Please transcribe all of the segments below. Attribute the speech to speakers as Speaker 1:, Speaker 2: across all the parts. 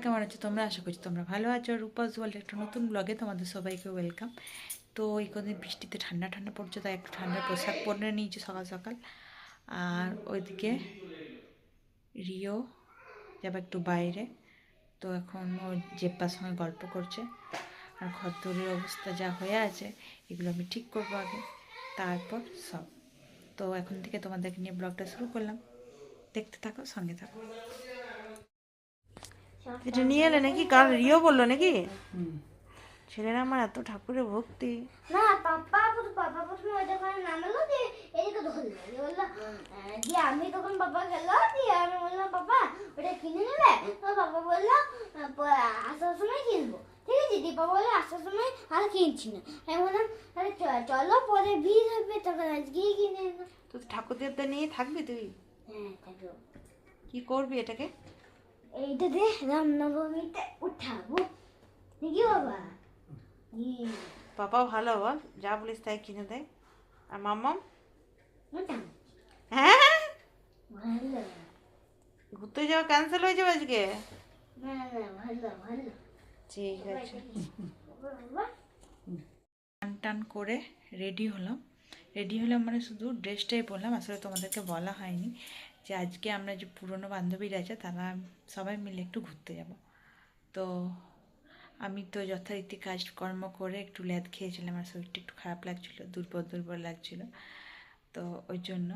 Speaker 1: কেমন আছো তোমরা? আশা করছি তোমরা ভালো আছো। রূপাস ওয়ার্ল্ড একটা নতুন ব্লগে তোমাদের সবাইকে ওয়েলকাম তো এই কদিন বৃষ্টিতে ঠান্ডা ঠান্ডা পড়ছে, তাই একটু ঠান্ডার পোশাক পরে নিয়েছি সকাল সকাল। আর ওইদিকে রিও যাবে একটু বাইরে। তো এখন ও জেপ্পার সঙ্গে গল্প করছে। আর ঘরদৌড়ির অবস্থা যা হয়ে আছে, এগুলো আমি ঠিক করব আগে। তারপর সব। তো এখন থেকে তোমাদেরকে নিয়ে ব্লগটা শুরু করলাম। দেখতে থাকো, সঙ্গে থাকো। এটা নিয়ে এলে নাকি কার? রিও বলল নাকি? ছেলেরা আমার এত ঠাকুরের ভক্তি।
Speaker 2: না পাপা পাপা প্রথমে ওই দোকানে নামালো দিয়ে এদিকে ধরলো। বলল আহ, দিয়ে আমি তখন পাপা গেল দিয়ে আমি বললাম পাপা ওটা কিনে নেবে? তো পাপা বলল আসার সময় কিনবো। ঠিক আছে দিয়ে পাপা বলল আসার সময় আর কিনছি না। আমি বললাম চ- চলো পরে ভিড় হবে তখন আজকেই কিনে
Speaker 1: তো ঠাকুর দেবতা নিয়ে থাকবি তুই?
Speaker 2: হ্যাঁ থাকো
Speaker 1: কি করবি এটাকে?
Speaker 2: এইটা দিয়ে রামনবমীতে উঠাবো নাকি বাবা
Speaker 1: পাপা ভালো বল যা বলিস তাই কিনে দেয় আর মাম্মাম হ্যাঁ ঘুরতে যাওয়া ক্যান্সেল হয়ে যাবে আজকে
Speaker 2: না না ভালো ভালো
Speaker 1: ঠিক আছে টান টান করে রেডি হলাম রেডি হলাম মানে শুধু ড্রেসটাই বললাম আসলে তোমাদেরকে বলা হয়নি যে আজকে আমরা যে পুরনো বান্ধবীরা আছে, তারা সবাই মিলে একটু ঘুরতে যাব। তো আমি তো যথারীতি কাজকর্ম করে একটু ল্যাদ খেয়েছিলাম আমার শরীরটা একটু খারাপ লাগছিল, দুর্বল দুর্বল লাগছিল। তো ওই জন্য,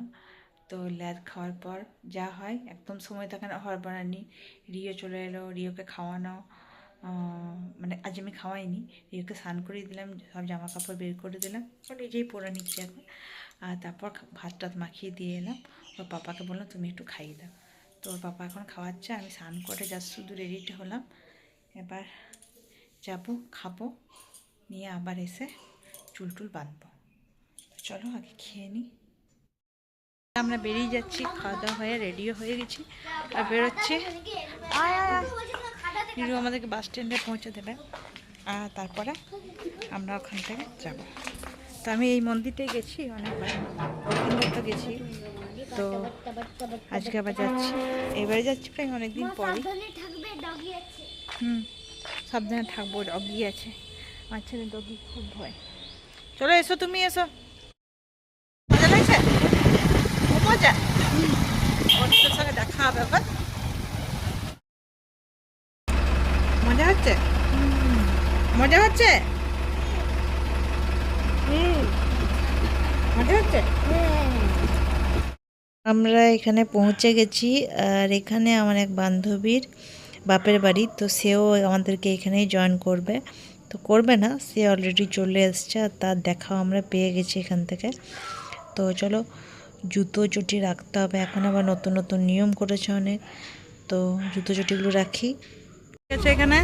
Speaker 1: তো ল্যাদ খাওয়ার পর যা হয়, একদম সময় থাকে না হড়বড়ানি রিও চলে এলো, রিওকে খাওয়ানো মানে আজ আমি খাওয়াইনি, রিওকে স্নান করিয়ে দিলাম, সব জামা কাপড় বের করে দিলাম নিজেই পরে নিচ্ছি এখন। আর তারপর ভাত টাত মাখিয়ে দিয়ে এলাম। ওর পাপাকে বললাম, তুমি একটু খাইয়ে দাও। তো ওর পাপা এখন খাওয়াচ্ছে, আমি স্নান করে জাস্ট শুধু রেডিটা হলাম। এবার যাব, খাব, নিয়ে আবার এসে চুল টুল বাঁধবো। চলো আগে খেয়ে নিই আমরা বেরিয়ে যাচ্ছি খাওয়া দাওয়া হয়ে রেডিও হয়ে গেছি। আর বেরোচ্ছি হিরো আমাদেরকে বাস স্ট্যান্ডে পৌঁছে দেবে। আর তারপরে আমরা ওখান থেকে যাব। তো আমি এই মন্দিরটাই গেছি অনেকবার। গেছি। তো আজকে আবার যাচ্ছি। এবারে যাচ্ছি প্রায় অনেকদিন
Speaker 2: আছে।
Speaker 1: হুম সাবধানে থাকব ডগি আছে। আমার ছেলে ডগি খুব ভয়। চলো এসো তুমি এসো। মজা লাগছে? খুব মজা। ওদের সঙ্গে দেখা হবে আবার। মজা হচ্ছে? মজা হচ্ছে? হুম। মজা হচ্ছে? আমরা এখানে পৌঁছে গেছি, আর এখানে আমার এক বান্ধবীর বাপের বাড়ি, তো সেও আমাদেরকে এখানেই জয়েন করবে। তো করবে না, সে অলরেডি চলে এসছে আর তার দেখাও আমরা পেয়ে গেছি এখান থেকে। তো চলো, জুতো চটি রাখতে হবে, এখন আবার নতুন নতুন নিয়ম করেছে অনেক। তো জুতো চটিগুলো রাখি। ঠিক আছে এখানে?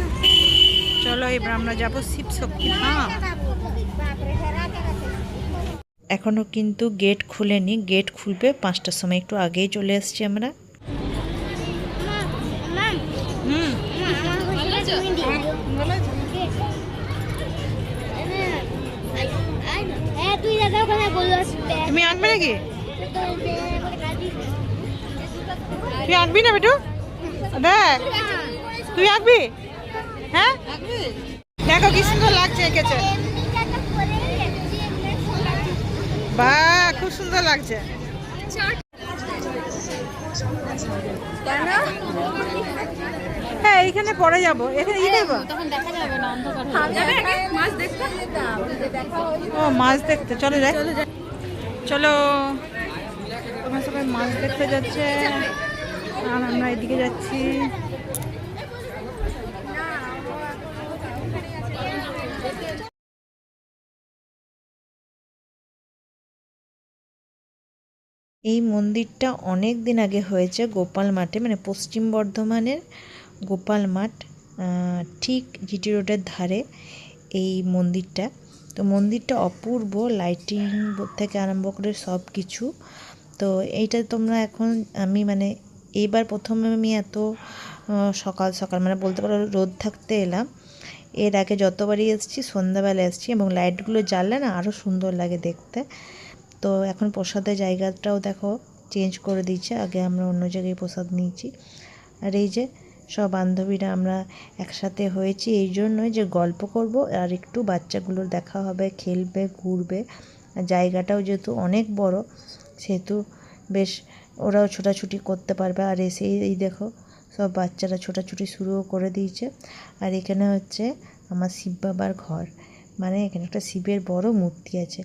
Speaker 1: চলো, এবার আমরা যাব শিব শক্তি হ্যাঁ। এখনও কিন্তু গেট খুলেনি। গেট খুলবে পাঁচটার সময়। একটু আগেই চলে এসেছি আমরা। তুমি আঁকবে নাকি? তুই আঁকবি না বেটু? দেখ। তুই আঁকবি হ্যাঁ? দেখো কি সুন্দর লাগছে এঁকেছে। বা, খুব সুন্দর লাগছে। হ্যাঁ এইখানে পরে যাব। এখানে ই দেবো ও, মাছ দেখতে। চলো যাই। চলো। তোমরা সবাই মাছ দেখতে যাচ্ছে। আর আমরা এদিকে যাচ্ছি। এই মন্দিরটা অনেক দিন আগে হয়েছে গোপাল মাঠে মানে পশ্চিম বর্ধমানের গোপাল মাঠ ঠিক জিটি রোডের ধারে এই মন্দিরটা। তো মন্দিরটা অপূর্ব লাইটিং থেকে আরম্ভ করে সব কিছু তো এইটা তোমরা এখন আমি মানে এইবার প্রথমে আমি এত সকাল সকাল মানে বলতে পারো রোদ থাকতে এলাম। এর আগে যতবারই এসেছি সন্ধ্যাবেলা এসেছি এবং লাইটগুলো জ্বাললে না আরও সুন্দর লাগে দেখতে। তো এখন প্রসাদের জায়গাটাও দেখো চেঞ্জ করে দিয়েছে। আগে আমরা অন্য জায়গায় প্রসাদ নিয়েছি। আর এই যে
Speaker 3: সব বান্ধবীরা আমরা একসাথে হয়েছি, এই জন্যই যে গল্প করব আর একটু বাচ্চাগুলোর দেখা হবে, খেলবে, ঘুরবে। আর জায়গাটাও যেহেতু অনেক বড়, সেহেতু বেশ ওরাও ছোটাছুটি করতে পারবে। আর এসে এই দেখো সব বাচ্চারা ছোটাছুটি শুরুও করে দিয়েছে। আর এখানে হচ্ছে আমার শিব বাবার ঘর। মানে এখানে একটা শিবের বড় মূর্তি আছে।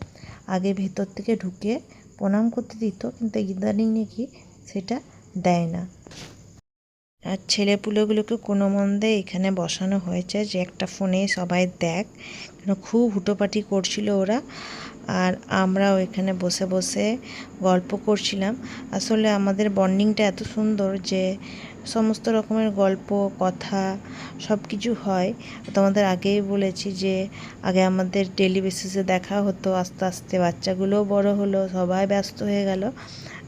Speaker 3: আগে ভেতর থেকে ঢুকে প্রণাম করতে দিত, কিন্তু ইদানিং নাকি সেটা দেয় না। আর ছেলেপুলেগুলোকে কোনো মন্দে এখানে বসানো হয়েছে যে একটা ফোনে সবাই দেখ। কেন খুব হুটোপাটি করছিল ওরা, আর আমরাও এখানে বসে বসে গল্প করছিলাম। আসলে আমাদের বন্ডিংটা এত সুন্দর যে সমস্ত রকমের গল্প, কথা সব কিছু হয়। তোমাদের আগেই বলেছি যে, আগে আমাদের ডেলি বেসিসে দেখা হতো, আস্তে আস্তে বাচ্চাগুলোও বড় হলো, সবাই ব্যস্ত হয়ে গেল,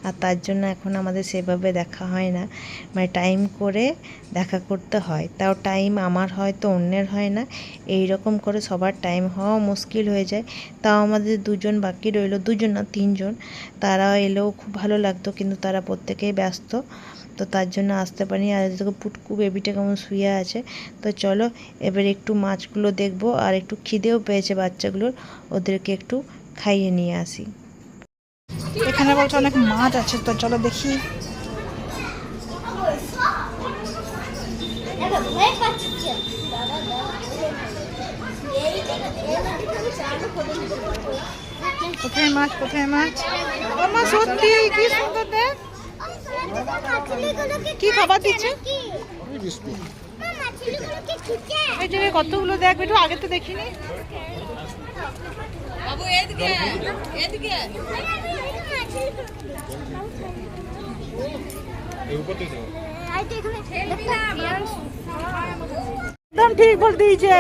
Speaker 3: আর তার জন্য এখন আমাদের সেভাবে দেখা হয় না। মানে টাইম করে দেখা করতে হয়, তাও টাইম আমার হয় তো অন্যের হয় না। এই রকম করে সবার টাইম হওয়া মুশকিল হয়ে যায়। তাও আমাদের দুজন বাকি রইল, দুজন না, তিনজন। তারা এলেও খুব ভালো লাগতো, কিন্তু তারা প্রত্যেকেই ব্যস্ত। তো তার জন্য আসতে পারিনি। আর এদিকে পুটকু বেবিটা কেমন শুয়ে আছে। তো চলো এবার একটু মাছগুলো দেখব আর একটু খিদেও পেয়েছে বাচ্চাগুলোর। ওদেরকে একটু খাইয়ে নিয়ে আসি।
Speaker 1: এখানে বলছে অনেক মাছ আছে তো চলো দেখি।
Speaker 2: দেখো দেখো, দেখো।
Speaker 1: কোথায় মাছ কোথায় মাছ? মা সত্যি কি সুন্দর দেখ। কি খাবার দিচ্ছে? কতগুলো দেখ একটু আগে তো দেখিনি। একদম ঠিক বল দিয়েছে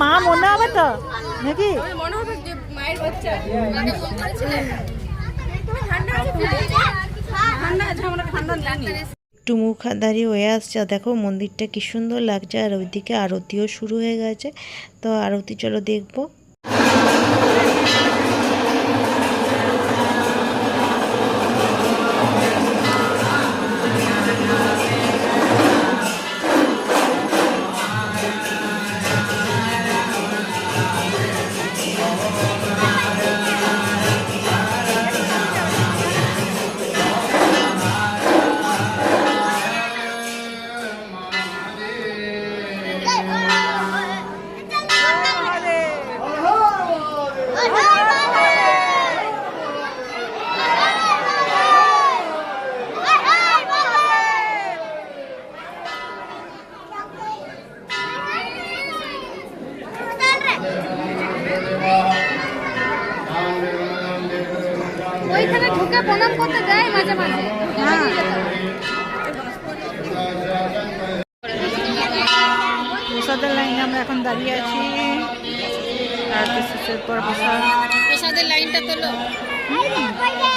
Speaker 1: মা মনে হবে তো? নাকি?
Speaker 3: একটু দাঁড়িয়ে হয়ে আসছে দেখো মন্দিরটা কি সুন্দর লাগছে, আর ওইদিকে আরতিও শুরু হয়ে গেছে। তো আরতি চলো দেখব।
Speaker 2: ঢুকে প্রণাম করতে দেয় মাঝে মাঝে।
Speaker 1: হ্যাঁ। প্রসাদের লাইনে আমরা এখন দাঁড়িয়ে আছি। আর শেষের পর প্রসাদ
Speaker 4: প্রসাদের লাইনটা তোলো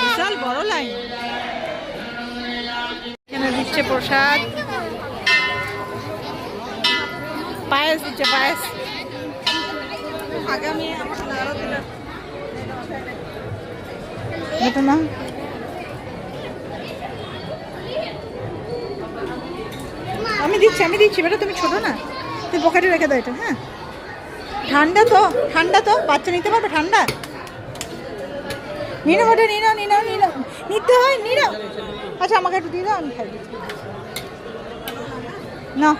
Speaker 1: বিশাল বড় লাইন। এখানে দিচ্ছে প্রসাদ। পায়েস দিচ্ছে পায়েস। আগামী না? আমি দিচ্ছি আমি দিচ্ছি, বেটা তুমি ছোট না। তুই পকেটে রেখে দাও এটা হ্যাঁ? ঠান্ডা তো ঠান্ডা তো, বাচ্চা নিতে পারবে ঠান্ডা? নিয়ে নাও নাও, নিয়ে নাও নিতে হয়, নিয়ে নাও। আচ্ছা আমাকে একটু দিয়ে দাও, আমি খাই। না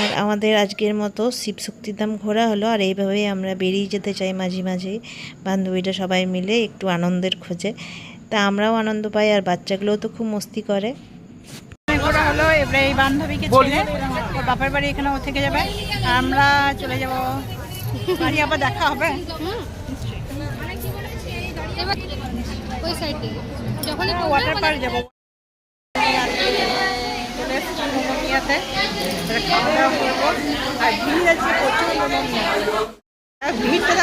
Speaker 3: আর আমাদের আজকের মতো শিব শক্তিধাম ঘোরা হলো আর এইভাবেই আমরা বেরিয়ে যেতে চাই মাঝে মাঝে। বান্ধবীরা সবাই মিলে একটু আনন্দের খোঁজে। তা আমরাও আনন্দ পাই আর বাচ্চাগুলোও তো খুব মস্তি করে।
Speaker 1: ঘোরা হলো এবারে এই বান্ধবীকে ছেড়ে ওর বাপের বাড়ি এখানে ও থেকে যাবে। আর আমরা চলে যাব। বাড়ি আবার দেখা হবে।
Speaker 4: ওই সাইডে যখনই
Speaker 1: ওয়াটার পার্ক যাব। চলে এসেছি এবারে খাওয়া করব। আর ভিড় আছে প্রচুর ভিড়টা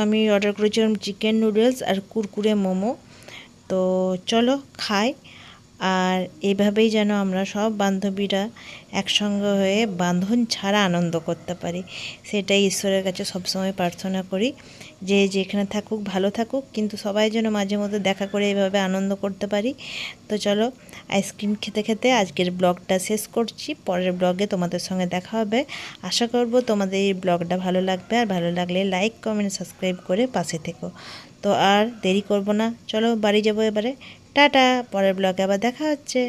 Speaker 3: আমি অর্ডার করেছিলাম চিকেন নুডলস আর কুরকুরে মোমো। তো চলো খাই। আর এভাবেই যেন আমরা সব বান্ধবীরা একসঙ্গে হয়ে বান্ধন ছাড়া আনন্দ করতে পারি। সেটাই ঈশ্বরের কাছে সবসময় প্রার্থনা করি। যে যেখানে থাকুক, ভালো থাকুক, কিন্তু সবাই যেন মাঝে মধ্যে দেখা করে এভাবে আনন্দ করতে পারি। তো চলো, আইসক্রিম খেতে খেতে আজকের ব্লগটা শেষ করছি। পরের ব্লগে তোমাদের সঙ্গে দেখা হবে। আশা করব তোমাদের এই ব্লগটা ভালো লাগবে। আর ভালো লাগলে লাইক, কমেন্ট, সাবস্ক্রাইব করে পাশে থেকো। তো আর দেরি করব না। চলো বাড়ি যাব এবারে। টাটা! পরের ব্লগে আবার দেখা হচ্ছে।